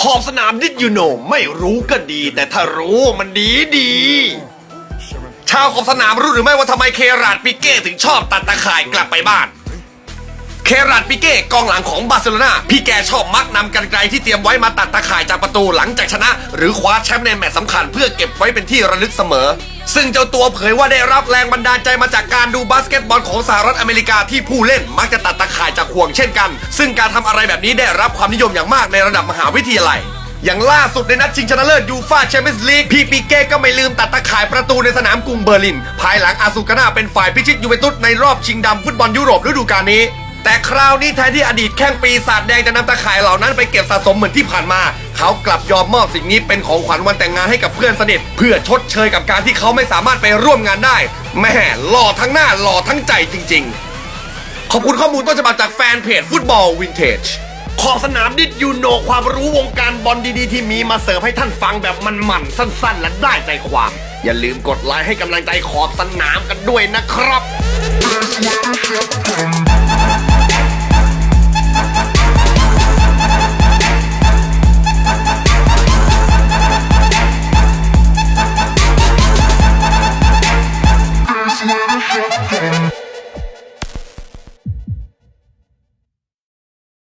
ขอบสนามดิดยูโนไม่รู้ก็ดี แต่ถ้ารู้มันดีดี ชาวขอบสนามรู้หรือไม่ว่าทำไมเคราดปิเก้ถึงชอบตัดตะข่ายกลับไปบ้าน เครัดปิเก้กองหลังของบาร์เซโลนาพี่แกชอบมักนำกันไกลที่เตรียมไว้มาตัดตะข่ายจากประตูหลังจากชนะ หรือคว้าแชมป์ในแมตช์สำคัญเพื่อเก็บไว้เป็นที่ระลึกเสมอ ซึ่งเจ้าตัวเผยว่าได้รับแรงบันดาลใจมาจากการดูบาสเกตบอลของสหรัฐอเมริกาที่ผู้เล่นมักจะตัดตะข่ายจากห่วงเช่นกัน ซึ่งการทำอะไรแบบนี้ได้รับความนิยมอย่างมากในระดับมหาวิทยาลัยอย่างล่าสุดในนัดชิงชนะเลิศยูฟาแชมเปี้ยนส์ลีกพี่ปิเก้ก็ไม่ลืมตัดตะข่ายประตูในสนามกรุงเบอร์ลิน ภายหลังอาซูกาน่าเป็นฝ่ายพิชิตยูเวนตุสในรอบชิงดำฟุตบอลยุโรปฤดูกาลนี้ แต่คราวนี้แทนที่อดีตแข้งปีศาจแดงจะนำตะข่ายเหล่านั้นไปเก็บสะสมเหมือนที่ผ่านมา เขากลับยอมมอบสิ่งนี้เป็นของขวัญวันแต่งงานให้กับเพื่อนสนิทเพื่อชดเชยกับการที่เขาไม่สามารถไปร่วมงานได้ แม่หล่อทั้งหน้าหล่อทั้งใจจริง ๆ ขอบคุณข้อมูลต้นฉบับจากแฟนเพจฟุตบอลวินเทจขอบสนามดิดยูโนความรู้วงการบอลดีๆ ที่มีมาเสิร์ฟให้ท่านฟังแบบมันๆสั้นๆ และได้ใจความ อย่าลืมกดไลค์ให้กำลังใจขอบสนามกันด้วยนะครับ